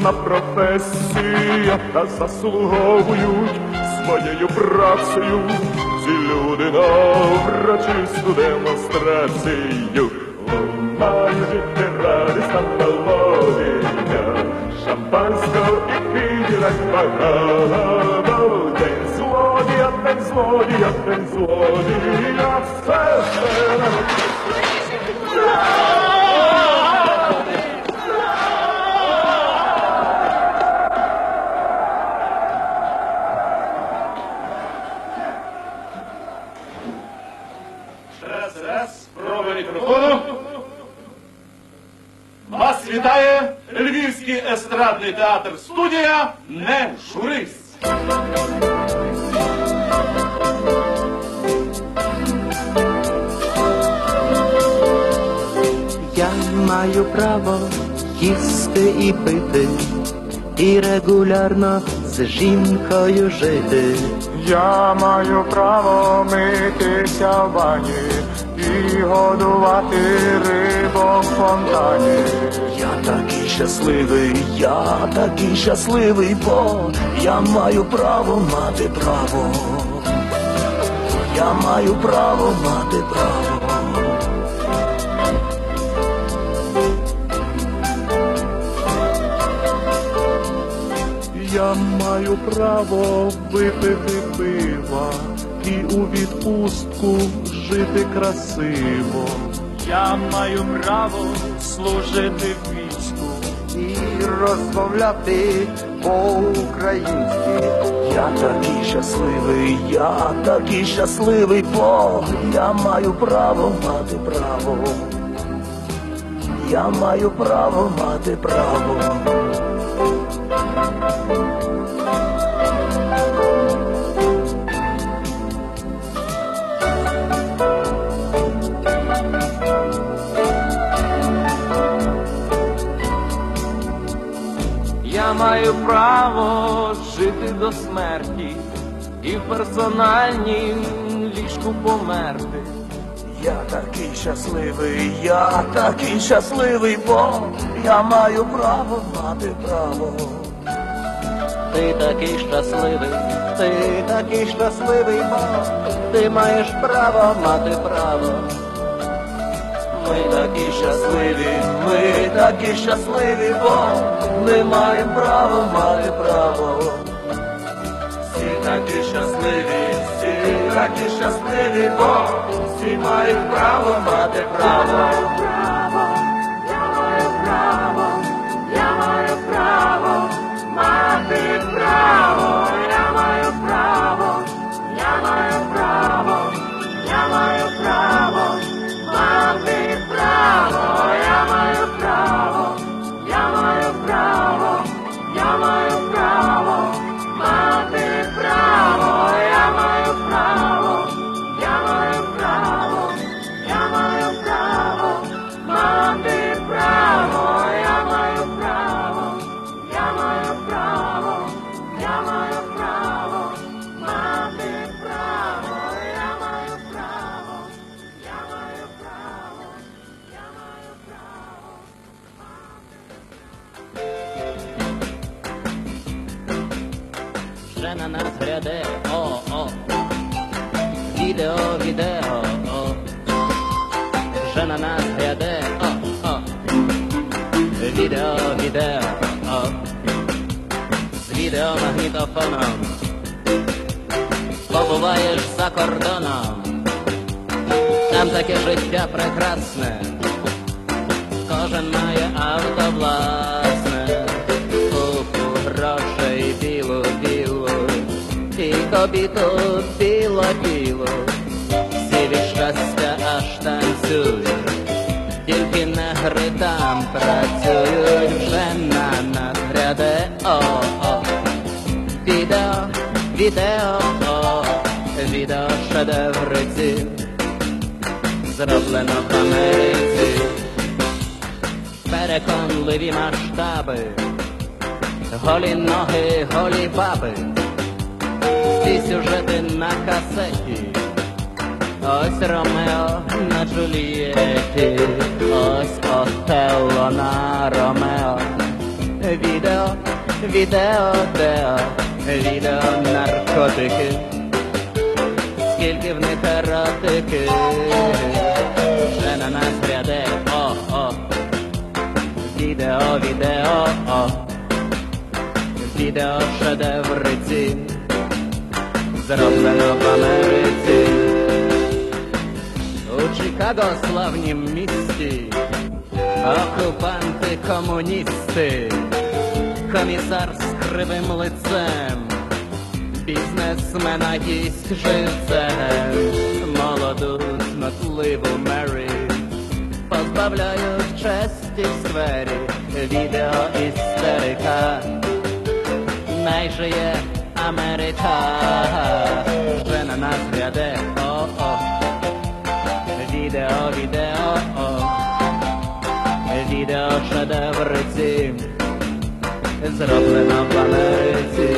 одна професія, та заслуговують своєю працею. Ці люди на врачисту демонстрацію. Лунає радісна мелодія, шампанського і кидірать багато. День злодія, день злодія, день злодія, все, все Вас вітає Львівський естрадний театр студія Не журись. Я маю право їсти і пити, і регулярно з жінкою жити. Я маю право митися в бані і годувати рибу в фонтані. Я такий щасливий, я такий щасливий, бо я маю право мати право. Я маю право мати право. Я маю право випити пива і у відпустку жити красиво. Я маю право служити в війську і розмовляти по-українськи. Я такий щасливий, я такий щасливий, бо я маю право мати право. Я маю право мати право. Маю право жити до смерті і в персональнім ліжку померти. Я такий щасливий, я такий щасливий, бо я маю право мати право. Ти такий щасливий, ти такий щасливий, бо ти маєш право мати право. Ми такі щасливі, ми такі щасливі, бо ми маємо право мати право. Всі такі щасливі, всі такі щасливі, бо всі мають право, мати право. Я маю право мати право. Вже відеомагнітофоном, побуваєш за кордоном, там таке життя прекрасне, кожен має авто власне, купу грошей білу, білу, і тобі тут біло, біло, всі щастя аж танцюють, тільки негри там працюють, вже на нас гряде, о, відео, відео, відео шедеври ці, зроблено в Америці переконливі масштаби, голі ноги, голі баби, всі сюжети на касеті, ось Ромео на Джульєті, ось Отелло на Ромео. Відео, відео, део, відео наркотики. Скільки в них еротики, вже на нас гряде, о, о, відео, відео, о, відео шедеври ці, зроблено в Америці. У Чикаго славнім місті, окупанти комуністи, комісар з кривим лицем, бізнесмена їсть живцем, молоду снотливу Мері, позбавляють честі в сфері, відео істерика, найжиє Америка, вже на нас гряде, о-о, відео, відео, о, відео шедеври ці, зроблено в Америці.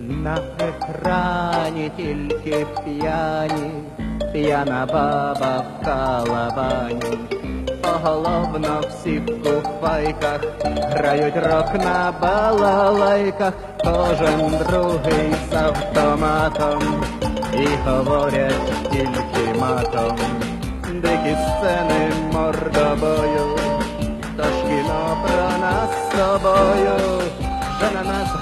На екрані тільки п'яні, п'яна баба в калабані. Поголовно всі в куфайках, грають рок на балалайках, кожен другий з автоматом і говорять тільки матом. Дикі сцени мордобою, то ж кіно про нас з тобою, вже на нас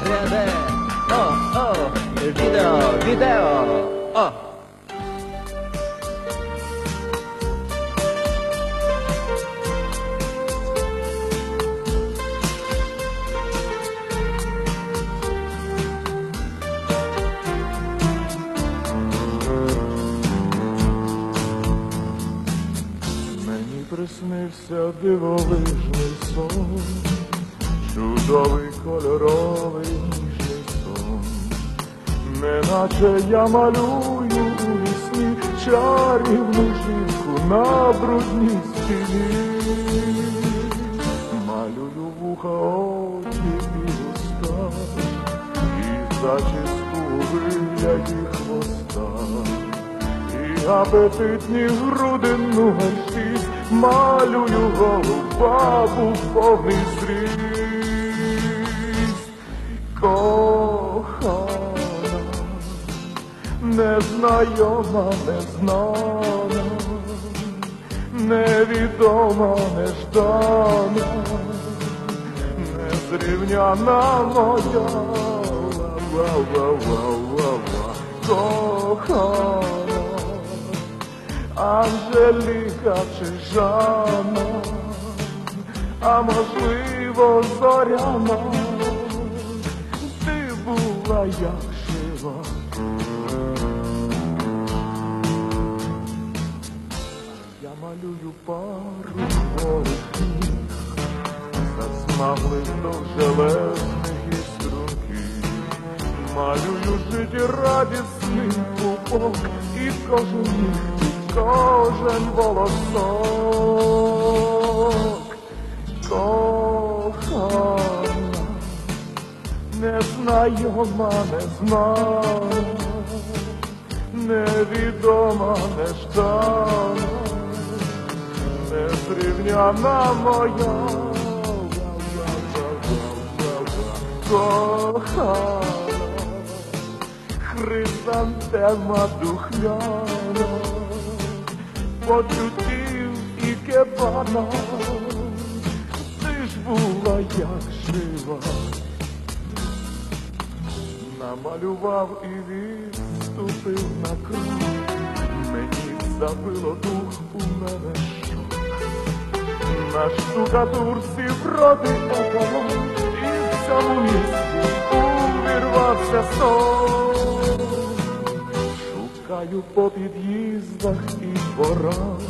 приснився дивовижний сон, чудовий кольоровий ніжний сон, неначе я малюю у вісні чарівну жінку на брудній стіні, малюю вуха, очі і уста, і зачіску вигляді хвоста. І апетитні груди нугості малюю голу бабу в повний зріст. Кохана, незнайома, незнана, невідома, неждана, незрівняна моя, ла-ла-ла-ла-ла-ла, кохана. Анжеліка чи Жанна, а можливо зоряна, ти була як жива. Я малюю пару голих ніг, засмаглих довжелезних і струнких, малюю життєрадісний пупок і кожен нігтик, кожен волосок, кохана, незнайома, незнана, невідома, неждана, незрівняна моя, кохана, хризантема духляна, почуттів і кебана, ти ж була як жива, намалював і відступив на крок, мені забило дух у мене. На штукатурці вроди еколог, і в цьому місці увірвався сон. Шукаю по під'їздах і дворах,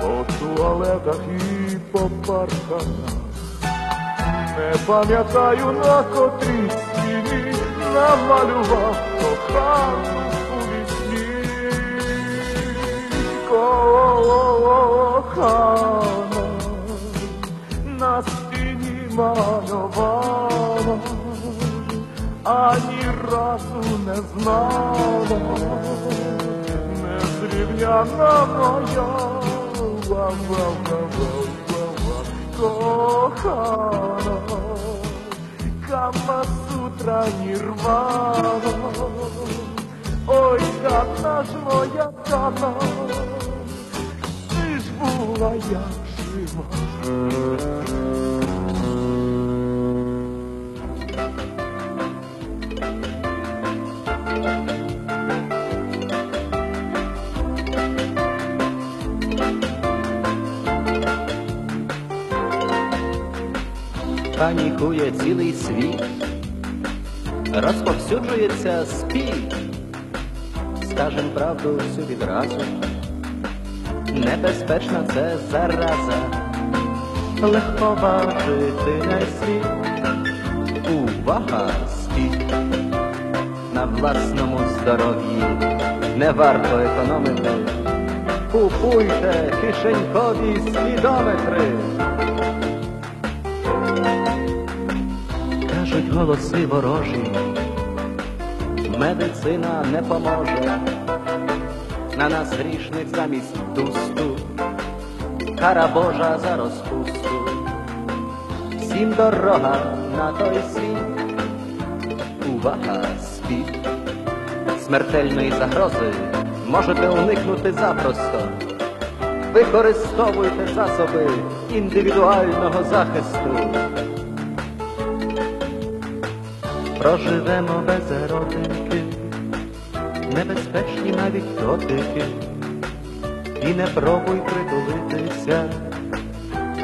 по туалетах і по парканах. Не пам'ятаю на котрій стіні намалював кохану у вісні. Кохана на стіні мальована, не знала, слів'яна моя, ва-ва-ва-ва-ва-ва, кохана, Кама-сутра нірвана, ой, Дана ж моя Дана, ти ж була як жива. Панікує цілий світ, розповсюджується спів. Скажем правду всю відразу, небезпечна це зараза, легко бачити на світ. Увага, на власному здоров'ї, не варто економити. Купуйте кишенькові спідометри. Кажуть голоси ворожі, медицина не поможе, на нас грішних замість дусту, кара Божа за розпусту, всім дорога на той світ, увага, смертельної загрози можете уникнути запросто. Використовуйте засоби індивідуального захисту. Проживемо без еротики, небезпечні навіть дотики, і не пробуй притулитися,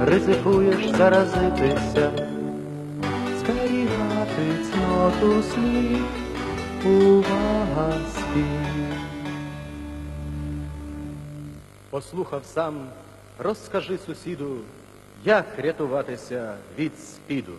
ризикуєш заразитися, зберігати цноту слів, увага спів. Послухав сам, розкажи сусіду, як рятуватися від спіду.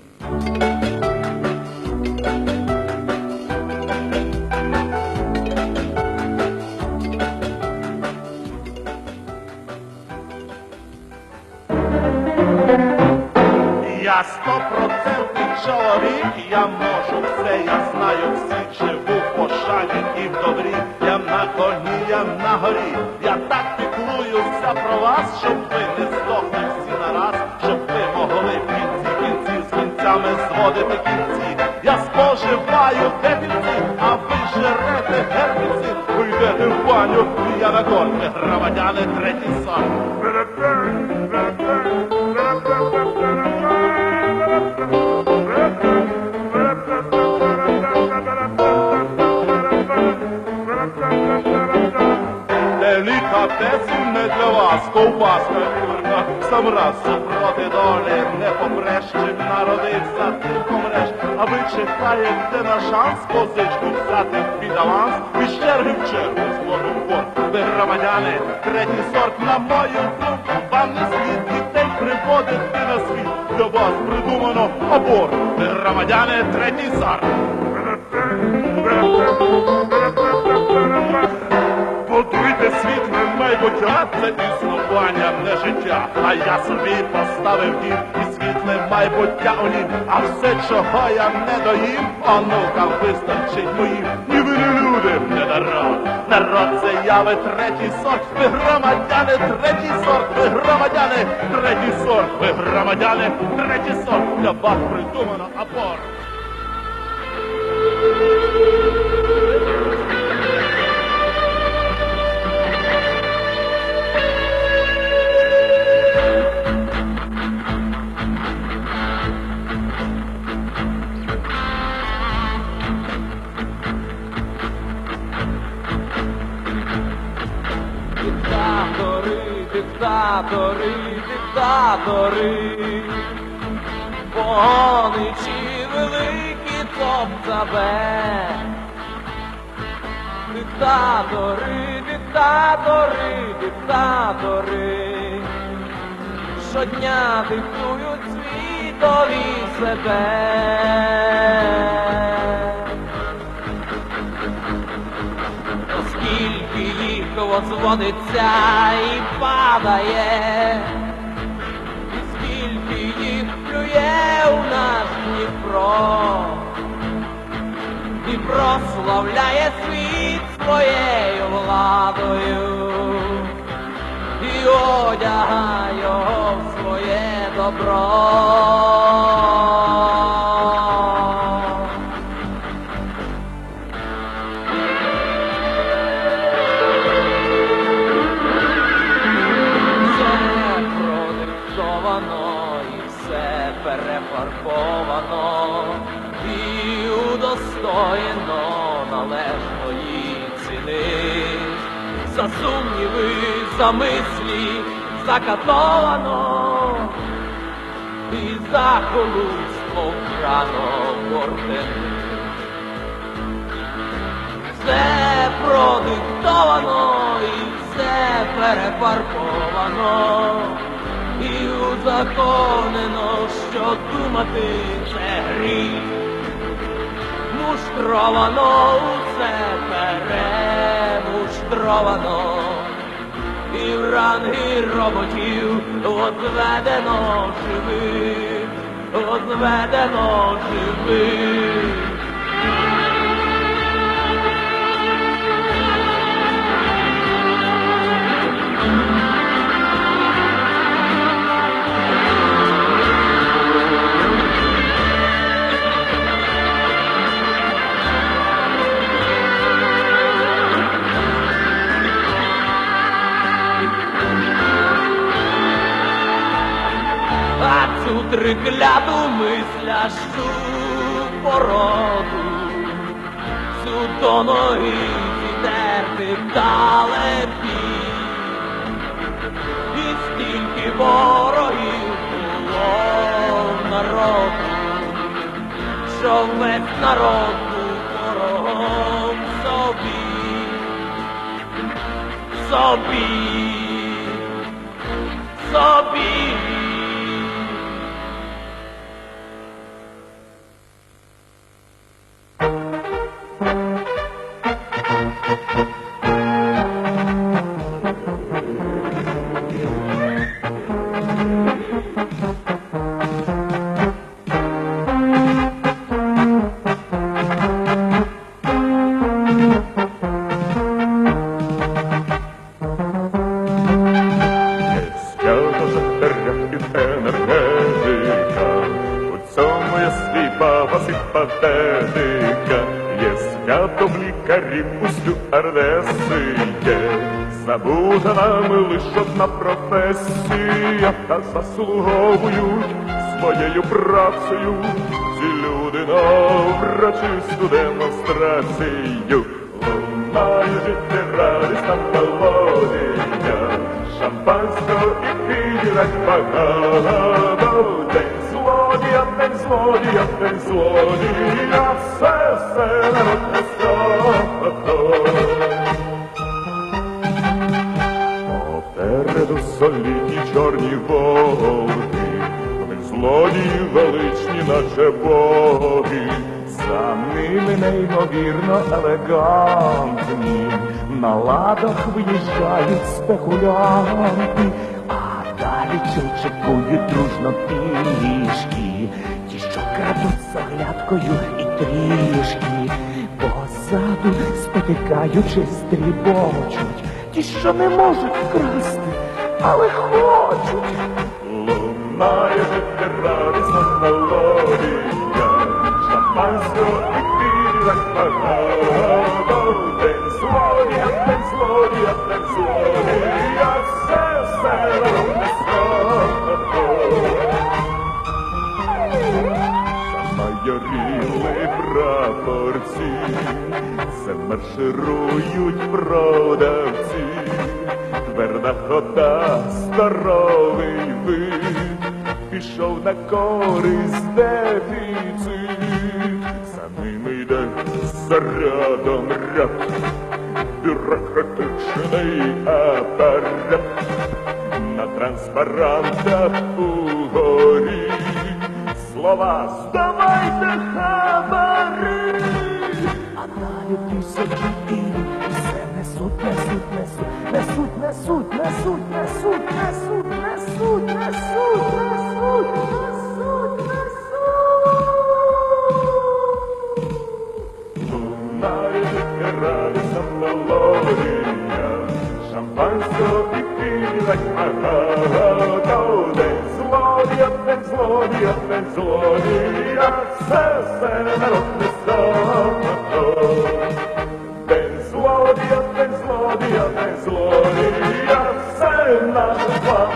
Я стопроцентний чоловік, я можу все, я знаю всіх, живу пошані і в добрі. Я на коні, я на горі, я так піклуюся про вас, щоб ви не здохли всі нараз, щоб ви могли в кінці кінців з кінцями зводити кінці. Я споживаю дефіцит, а ви жерете гербіцид. Ви йдете в баню, і я на корми, громадяни третій сорт. Не для вас, ковбаска курка, сам раз супроти долі не попреш, чим народився, ти помреш, а ви чекаєте на шанс позичку взяти під аванс, і черги в чергу з воду в. Ви громадяни, третій сорт, на мою думку, вам не слід дітей приводити на світ. Для вас придумано аборт. Ви громадяни, третій сорт. Будуйте світ, не майбуття, це існування, не життя. А я собі поставив дім і світле майбуття у нім. А все, чого я не доїм, онукам вистачить моїм. Ні ви не люди, не народ. Народ це я, ви третій сорт, ви громадяни, третій сорт, ви громадяни, третій сорт, ви громадяни, третій сорт. Для вас придумано аборт. Диктатори, диктатори, Воничі великі цоп-цабе. Диктатори, диктатори, диктатори, щодня диктують світові себе. Оскільки їх возводиться і падає, і скільки їх плює у наш Дніпро, і прославляє світ своєю владою, і одягає його в своє добро. За сумніви, за мислі закатовано і за колуство вкрано ордени. Все продиктовано і все перефарбовано, і узаконено, що думати це гріх. Муштровано усе перемуштровано, і в ранги роботів возведено живих, возведено живих. Цю трикляту мислящу породу, цю до ноги зідерти далепі, і стільки ворогів було народу, що весь народ був ворогом собі, собі, собі. Нами професія, та заслуговують своєю працею ці люди на врачисту демонстрацію. Лунає жити радісна мелодія, шампанського і пірать багато. День злодія, день злодія, день злодія, все, все народне чорні вони злодії величні, наче боги. За ними неймовірно елегантні, на ладах виїжджають спекулянти, а далі чилчикують дружно пішки, ті, що крадуть з оглядкою і трішки, позаду спотикаючись стрібочуть, ті, що не можуть вкрасти, але хочуть. Лунає жити радісна мелодія, шампанського текіла злодія, Танцлодія, танцлодія, танцлодія, все, все ровне сходу. Майоріли прапорці, це марширують продавці тверда хода, здоровий вид, пішов на користь дефіцит, за ними йде зарядом ряд, бюрократичний апарат, на транспарантах угорі. Слова здавайте É Mesut, Mesut, é Mesut, é Mesut, Mesut, Mesut, Mesut, Mesut, Mesut. Tonight, gerade Sambaloriya, Champagne so pretty like my heart. Oh, then Gloria, then Gloria, then Gloria, says an old song. Then Gloria, then Gloria, then Gloria. Yarınlar ufak